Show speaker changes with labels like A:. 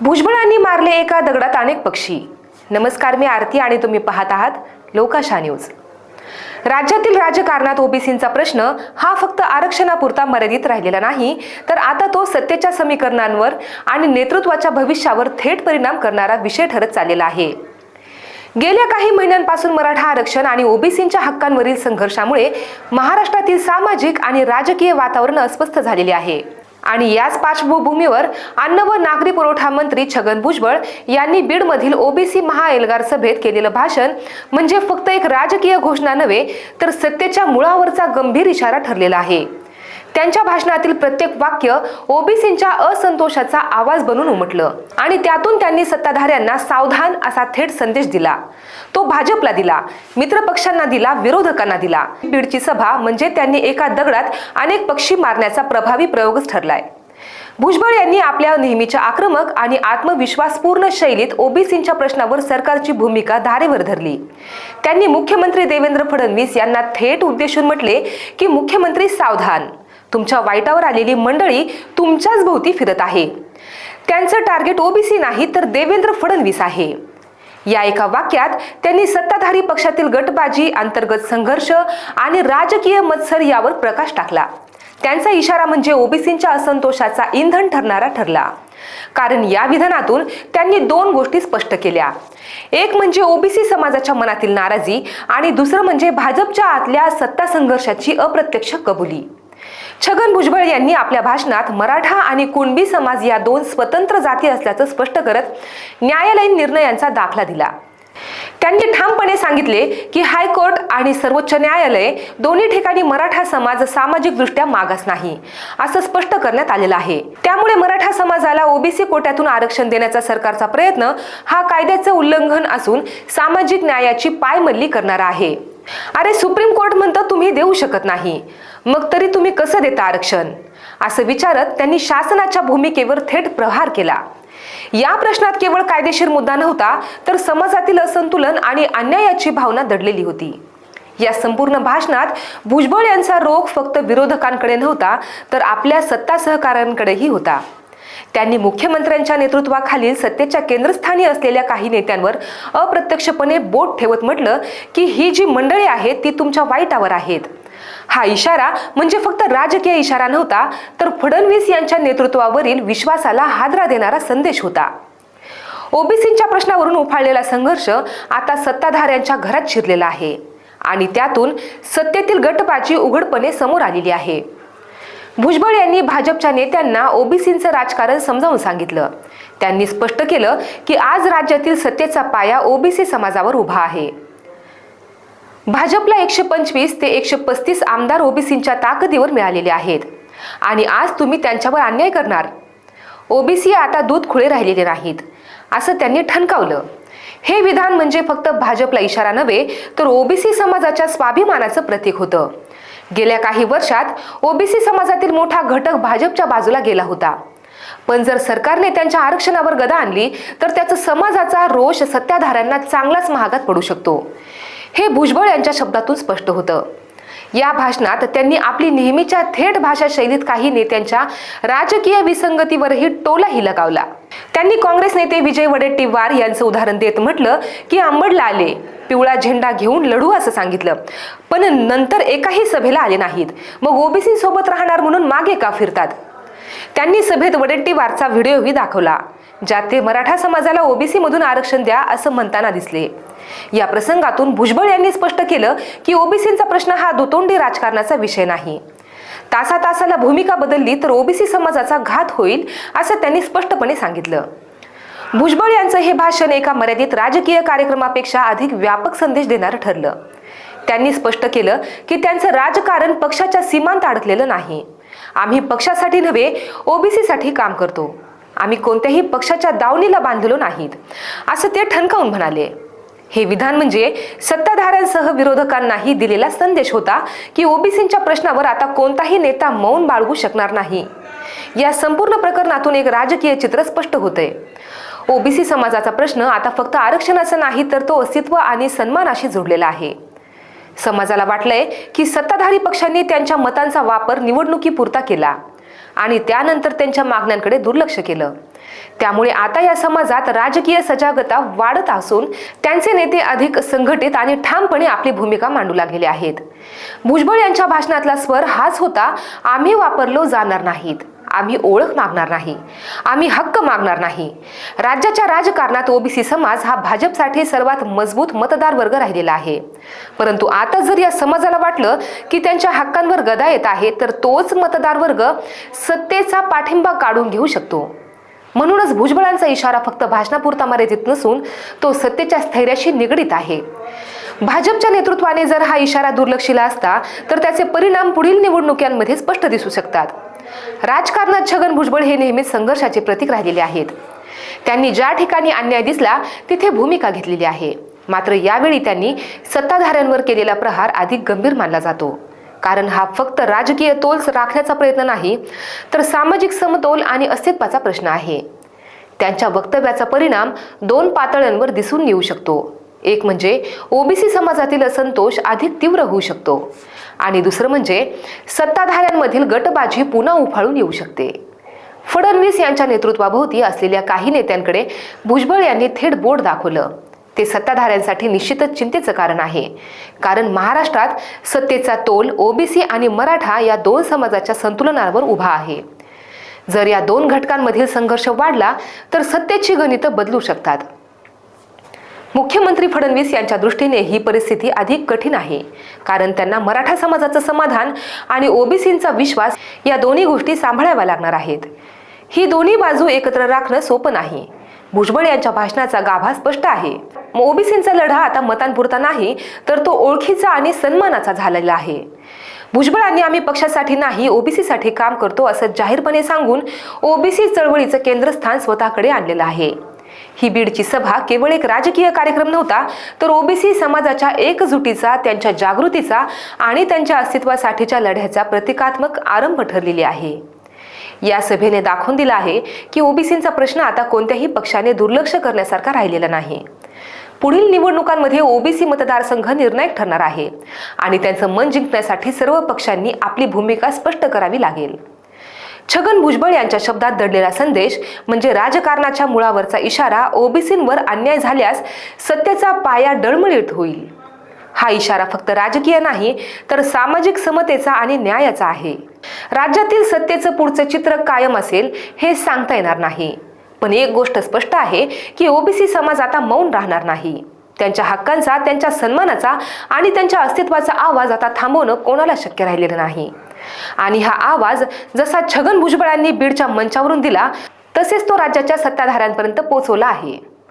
A: भुजबळांनी मारले एका दगडात अनेक पक्षी. नमस्कार मी आरती आणि तुम्ही पाहत आहात लोकाशा न्यूज. राज्यातील राजकारणात ओबीसींचा प्रश्न हा फक्त आरक्षणापुरता मर्यादित राहिलेला नाही तर आता तो सत्तेच्या समीकरणांवर आणि नेतृत्वाच्या भविष्यावर थेट परिणाम करणारा विषय ठरत चाललेला आहे. गेल्या काही महिन्यांपासून मराठा आरक्षण आणि ओबीसींच्या हक्कांवरील संघर्षामुळे महाराष्ट्रातील सामाजिक आणि राजकीय वातावरण अस्वस्थ झालेले आहे. आणि याच पार्श्वभूमीवर अन्न व नागरी पुरवठा मंत्री छगन भुजबळ यांनी बीडमधील ओबीसी महाएल्गार सभेत केलेलं भाषण म्हणजे फक्त एक राजकीय घोषणा नव्हे तर सत्तेच्या मुळावरचा गंभीर इशारा ठरलेला आहे. त्यांच्या भाषणातील प्रत्येक वाक्य ओबीसींच्या असंतोषाचा आवाज बनून उमटलं. आणि त्यातून त्यांनी सत्ताधाऱ्यांना सावधान असा थेट संदेश दिला. तो भाजपला दिला मित्र पक्षांना दिला विरोधकांना दिला. बीडची सभा म्हणजे त्यांनी एका दगडात अनेक पक्षी मारण्याचा प्रभावी प्रयोगच ठरलाय. भुजबळ यांनी आपल्या नेहमीच्या आक्रमक आणि आत्मविश्वासपूर्ण शैलीत ओबीसींच्या प्रश्नावर सरकारची भूमिका धारेवर धरली. त्यांनी मुख्यमंत्री देवेंद्र फडणवीस यांना थेट उद्देशून म्हटले की मुख्यमंत्री सावधान. तुमच्या वाईटावर आलेली मंडळी तुमच्याच भोवती फिरत आहे. त्यांचं टार्गेट ओबीसी नाही तर देवेंद्र फडणवीस आहे. या एका वाक्यात त्यांनी सत्ताधारी पक्षातील गटबाजी अंतर्गत संघर्ष आणि राजकीय मत्सर यावर प्रकाश टाकला. त्यांचा इशारा म्हणजे ओबीसींच्या असंतोषाचा इंधन ठरणारा ठरला. कारण या विधानातून त्यांनी दोन गोष्टी स्पष्ट केल्या. एक म्हणजे ओबीसी समाजाच्या मनातील नाराजी आणि दुसरं म्हणजे भाजपच्या आतल्या सत्ता संघर्षाची अप्रत्यक्ष कबुली. छगन भुजबळ यांनी आपल्या भाषणात मराठा आणि कुणबी समाज या दोन स्वतंत्र जाती असल्याचं स्पष्ट करत न्यायालयीन निर्णयांचा दाखला दिला. त्यांनी ठामपणे सांगितले की हायकोर्ट आणि सर्वोच्च न्यायालय दोन्ही ठिकाणी मराठा समाज सामाजिकदृष्ट्या मागास नाही असं स्पष्ट करण्यात आलेलं आहे. त्यामुळे मराठा समाजाला ओबीसी कोट्यातून आरक्षण देण्याचा सरकारचा प्रयत्न हा कायद्याचं उल्लंघन असून सामाजिक न्यायाची पायमल्ली करणारा आहे. अरे सुप्रीम कोर्ट म्हणतं तुम्ही देऊ शकत नाही. मग तरी तुम्ही कसं देता आरक्षण? असं विचारत त्यांनी शासनाच्या भूमिकेवर थेट प्रहार केला. या प्रश्नात केवळ कायदेशीर मुद्दा नव्हता तर समाजातील असंतुलन आणि अन्यायाची भावना दडलेली होती. या संपूर्ण भाषणात भुजबळ यांचा रोग फक्त विरोधकांकडे नव्हता तर आपल्या सत्ता सहकाऱ्यांकडेही होता. त्यांनी मुख्यमंत्र्यांच्या नेतृत्वाखालील सत्तेच्या केंद्रस्थानी असलेल्या काही नेत्यांवर अप्रत्यक्षपणे बोट ठेवत म्हटलं की ही जी मंडळी आहेत ती तुमच्या वाईटावर आहेत. हा इशारा म्हणजे फक्त राजकीय इशारा नव्हता तर फडणवीस यांच्या नेतृत्वावरील विश्वासाला हादरा देणारा संदेश होता. ओबीसींच्या प्रश्नावरून उफाळलेला संघर्ष आता सत्ताधाऱ्यांच्या घरात शिरलेला आहे आणि त्यातून सत्तेतील गटबाजी उघडपणे समोर आलेली आहे. भुजबळ यांनी भाजपच्या नेत्यांना ओबीसींचं राजकारण समजावून सांगितलं. त्यांनी स्पष्ट केलं की आज राज्यातील सत्तेचा पाया ओबीसी समाजावर उभा आहे. भाजपला एकशे पंचवीस ते एकशे पस्तीस आमदार ओबीसींच्या ताकदीवर मिळालेले आहेत. आणि आज तुम्ही त्यांच्यावर अन्याय करणार. ओबीसी आता दूध खुळे राहिलेले नाहीत असं त्यांनी ठणकावलं. हे विधान म्हणजे फक्त भाजपला इशारा नव्हे तर ओबीसी समाजाच्या स्वाभिमानाचं प्रतीक होतं. गेल्या काही वर्षात ओबीसी समाजातील मोठा घटक भाजपच्या बाजूला गेला होता. पण जर सरकारने त्यांच्या आरक्षणावर गदा आणली तर त्याचा समाजाचा रोष सत्ताधाऱ्यांना चांगलाच महागात पडू शकतो. हे भुजबळ यांच्या शब्दातून स्पष्ट होतं. या भाषणात त्यांनी आपली नेहमीच्या थेट भाषा शैलीत काही नेत्यांच्या राजकीय विसंगतीवरही टोलाही लगावला. त्यांनी काँग्रेस नेते विजय वडेट्टीवार यांचं उदाहरण देत म्हटलं की आंबडला आले पिवळा झेंडा घेऊन लढू असं सांगितलं. पण नंतर एकाही सभेला आले नाहीत. मग ओबीसी सोबत राहणार म्हणून मागे का फिरतात? त्यांनी सभेत वडेट्टीवारचा व्हिडिओही दाखवला. ज्यात ते मराठा समाजाला ओबीसी मधून आरक्षण द्या असं म्हणताना दिसले. या प्रसंगातून भुजबळ यांनी स्पष्ट केलं की ओबीसींचा प्रश्न हा दुतोंडी राजकारणाचा विषय नाही. तासा तासाला भूमिका बदलली तर ओबीसी समाजाचा घात होईल असं त्यांनी स्पष्टपणे सांगितलं. भुजबळ यांचं हे भाषण एका मर्यादित राजकीय कार्यक्रमापेक्षा अधिक व्यापक संदेश देणारं ठरलं. त्यांनी स्पष्ट केलं की त्यांचं राजकारण पक्षाच्या सीमांत अडकलेलं नाही. आम्ही पक्षासाठी नव्हे ओबीसीसाठी काम करतो. आम्ही कोणत्याही पक्षाच्या दावणीला बांधलेलो नाहीत. असं ते ठणकावून म्हणाले. हे विधान म्हणजे सत्ताधाऱ्यांसह विरोधकांनाही दिलेला संदेश होता की ओबीसींच्या प्रश्नावर आता कोणताही नेता मौन बाळगू शकणार नाही. या संपूर्ण प्रकरणातून एक राजकीय चित्र स्पष्ट होते. ओबीसी समाजाचा प्रश्न आता फक्त आरक्षणाचा नाही तर तो अस्तित्व आणि सन्मानाशी जोडलेला आहे. समाजाला वाटलंय की सत्ताधारी पक्षांनी त्यांच्या मतांचा वापर निवडणुकीपुरता केला. आणि त्यानंतर त्यांच्या मागण्यांकडे दुर्लक्ष केलं. त्यामुळे आता या समाजात राजकीय सजागता वाढत असून त्यांचे नेते अधिक संघटित आणि ठामपणे आपली भूमिका मांडू लागलेले आहेत. भुजबळ यांच्या भाषणातला स्वर हाच होता आम्ही वापरलो जाणार नाहीत. आम्ही ओळख मागणार नाही. आम्ही हक्क मागणार नाही. राज्याच्या राजकारणात ओबीसी समाज हा भाजपसाठी सर्वात मजबूत मतदार वर्ग राहिलेला आहे. परंतु आता जर या समाजाला वाटलं की त्यांच्या हक्कांवर गदा येत आहे तर तोच मतदार वर्ग सत्तेचा पाठिंबा काढून घेऊ शकतो. म्हणूनच भुजबळांचा इशारा फक्त भाषणापुरता मर्यादित नसून तो सत्तेच्या स्थैर्याशी निगडीत आहे. भाजपच्या नेतृत्वाने जर हा इशारा दुर्लक्षिला असता तर त्याचे परिणाम पुढील निवडणुकांमध्ये स्पष्ट दिसू शकतात. राजकारणात छगन भुजबळ हे नेहमीच संघर्षाचे प्रतीक राहिलेले आहेत. त्यांनी ज्या ठिकाणी अन्याय दिसला तिथे भूमिका घेतलेली आहे. मात्र यावेळी त्यांनी सत्ताधाऱ्यांवर केलेला प्रहार अधिक गंभीर मानला जातो. कारण हा फक्त राजकीय तोल राखण्याचा प्रयत्न नाही तर सामाजिक समतोल आणि अस्तित्वाचा प्रश्न आहे. त्यांच्या वक्तव्याचा परिणाम दोन पातळ्यांवर दिसून येऊ शकतो. एक म्हणजे ओबीसी समाजातील असंतोष अधिक तीव्र होऊ शकतो. आणि दुसरं म्हणजे सत्ताधाऱ्यांमधील गटबाजी पुन्हा उफाळून येऊ शकते. फडणवीस यांच्या नेतृत्वाभोवती असलेल्या काही नेत्यांकडे भुजबळ यांनी थेट बोट दाखवलं. ते सत्ताधाऱ्यांसाठी निश्चितच चिंतेचं कारण आहे. कारण महाराष्ट्रात सत्तेचा तोल ओबीसी आणि मराठा या दोन समाजाच्या संतुलनावर उभा आहे. जर या दोन घटकांमधील संघर्ष वाढला तर सत्तेची गणितं बदलू शकतात. मुख्यमंत्री फडणवीस यांच्या दृष्टीने ही परिस्थिती अधिक कठीण आहे. कारण त्यांना मराठा समाजाचं समाधान आणि ओबीसींचा विश्वास या दोन्ही गोष्टी सांभाळाव्या लागणार आहेत. ही दोन्ही बाजू एकत्र राखणं सोपं नाही. भुजबळ यांच्या भाषणाचा गाभा स्पष्ट आहे. ओबीसींचा लढा आता मतांपुरता नाही तर तो ओळखीचा आणि सन्मानाचा झालेला आहे. भुजबळांनी आम्ही पक्षासाठी नाही ओबीसीसाठी काम करतो असं जाहीरपणे सांगून ओबीसी चळवळीचं केंद्रस्थान स्वतःकडे आणलेलं आहे. ही बीडची सभा केवळ एक राजकीय कार्यक्रम नव्हता तर ओबीसी समाजाच्या एकजुटीचा त्यांच्या जागृतीचा आणि त्यांच्या अस्तित्वासाठीच्या लढ्याचा प्रतिकात्मक आरंभ ठरलेली आहे. या सभेने दाखवून दिला आहे की ओबीसींचा प्रश्न आता कोणत्याही पक्षाने दुर्लक्ष करण्यासारखा राहिलेला नाही. पुढील निवडणुकांमध्ये ओबीसी मतदारसंघ निर्णायक ठरणार आहे आणि त्यांचं मन जिंकण्यासाठी सर्व पक्षांनी आपली भूमिका स्पष्ट करावी लागेल. छगन भुजबळ यांच्या शब्दात दडलेला संदेश म्हणजे राजकारणाच्या मुळावरचा इशारा ओबीसींवर अन्याय झाल्यास सत्तेचा पाया डळमळीत होईल. हा इशारा फक्त राजकीय नाही तर सामाजिक समतेचा आणि न्यायाचा आहे. राज्यातील सत्तेचं पुढचं चित्र कायम असेल हे सांगता येणार नाही. पण एक गोष्ट स्पष्ट आहे की ओबीसी समाज आता मौन राहणार नाही. त्यांच्या हक्कांचा त्यांच्या सन्मानाचा आणि त्यांच्या अस्तित्वाचा आवाज आता थांबवणं कोणाला शक्य राहिलेलं नाही. आणि हा आवाज जसा छगन भुजबळांनी बीडच्या मंचावरून दिला तसेच तो राज्याच्या सत्ताधाऱ्यांपर्यंत पोहोचवला आहे.